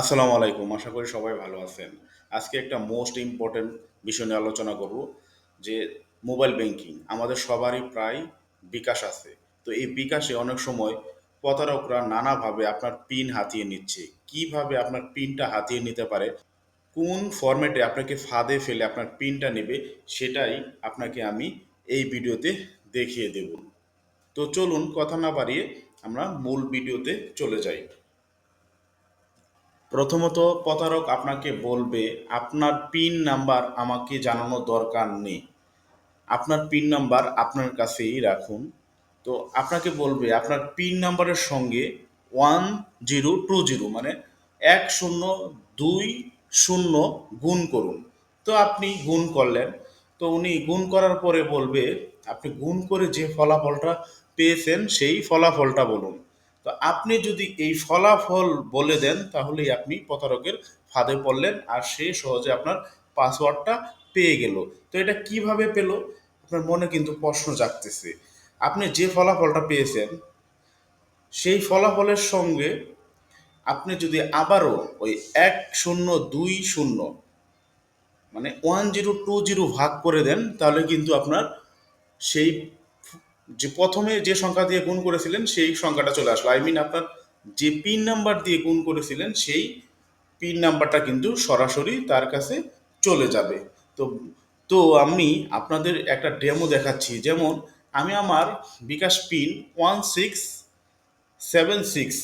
আসসালামু আলাইকুম, আশা করি সবাই ভালো আছেন। আজকে একটা মোস্ট ইম্পর্টেন্ট বিষয় নিয়ে আলোচনা করব, যে মোবাইল ব্যাংকিং আমাদের সবারই প্রায় বিকাশ আছে। তো এই বিকাশে অনেক সময় প্রতারকরা নানাভাবে আপনার পিন হাতিয়ে নিচ্ছে। কীভাবে আপনার পিনটা হাতিয়ে নিতে পারে? কোন ফরম্যাটে আপনাকে ফাঁদে ফেলে আপনার পিনটা নেবে, সেটাই আপনাকে আমি এই ভিডিওতে দেখিয়ে দেব। তো চলুন, কথা না বাড়িয়ে আমরা মূল ভিডিওতে চলে যাই। প্রথমত প্রতারক আপনাকে বলবে, আপনার পিন নাম্বার আমাকে জানানোর দরকার নেই। আপনার পিন নাম্বার আপনার কাছেই রাখুন। তো আপনাকে বলবে, আপনার পিন নাম্বারের সঙ্গে ওয়ান জিরো টু জিরো মানে এক শূন্য দুই শূন্য গুণ করুন। তো আপনি গুণ করলেন। তো উনি গুণ করার পরে বলবে, আপনি গুণ করে যে ফলাফলটা পেয়েছেন, সেই ফলাফলটা বলুন। তো আপনি যদি এই ফলাফল বলে দেন, তাহলেই আপনি প্রতারকের ফাঁদে পড়লেন আর সে সহজে আপনার পাসওয়ার্ডটা পেয়ে গেল। তো এটা কীভাবে পেল? আপনার মনে কিন্তু প্রশ্ন জাগতেছে। আপনি যে ফলাফলটা পেয়েছেন, সেই ফলাফলের সঙ্গে আপনি যদি আবারও ওই এক শূন্য, দুই শূন্য মানে ওয়ান জিরো, টু জিরো ভাগ করে দেন, তাহলে কিন্তু আপনার সেই যে প্রথমে যে সংখ্যা দিয়ে গুণ করেছিলেন, সেই সংখ্যাটা চলে আসলো। আই মিন আপনার যে পিন নাম্বার দিয়ে গুণ করেছিলেন, সেই পিন নাম্বারটা কিন্তু সরাসরি তার কাছে চলে যাবে। তো তো আমি আপনাদের একটা ডেমো দেখাচ্ছি। যেমন, আমি আমার bKash pin one six seven six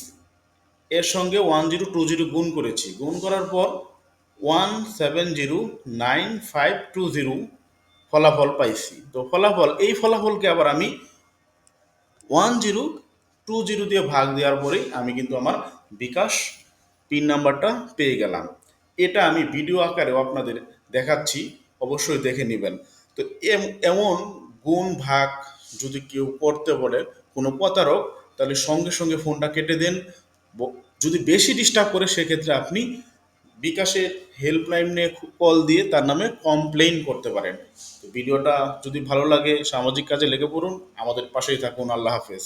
এর সঙ্গে ওয়ান জিরো টু জিরো গুণ করেছি। গুণ করার পর one seven zero nine five two zero ফলাফল পাইছি। তো ফলাফল, এই ফলাফলকে আবার আমি ওয়ান জিরো টু জিরো দিয়ে ভাগ দেওয়ার পরেই আমি কিন্তু আমার বিকাশ পিন নাম্বারটা পেয়ে গেলাম। এটা আমি ভিডিও আকারেও আপনাদের দেখাচ্ছি, অবশ্যই দেখে নেবেন। তো এম- এমন গুণ ভাগ যদি কেউ করতে বলে, কোনো প্রতারক, তাহলে সঙ্গে সঙ্গে ফোনটা কেটে দেন। যদি বেশি ডিস্টার্ব করে, সেক্ষেত্রে আপনি বিকাশের হেল্পলাইনে কল দিয়ে তার নামে কমপ্লেন করতে পারেন। তো ভিডিওটা যদি ভালো লাগে, সামাজিক কাজে লেগে পড়ুন, আমাদের পাশেই থাকুন। আল্লাহ হাফেজ।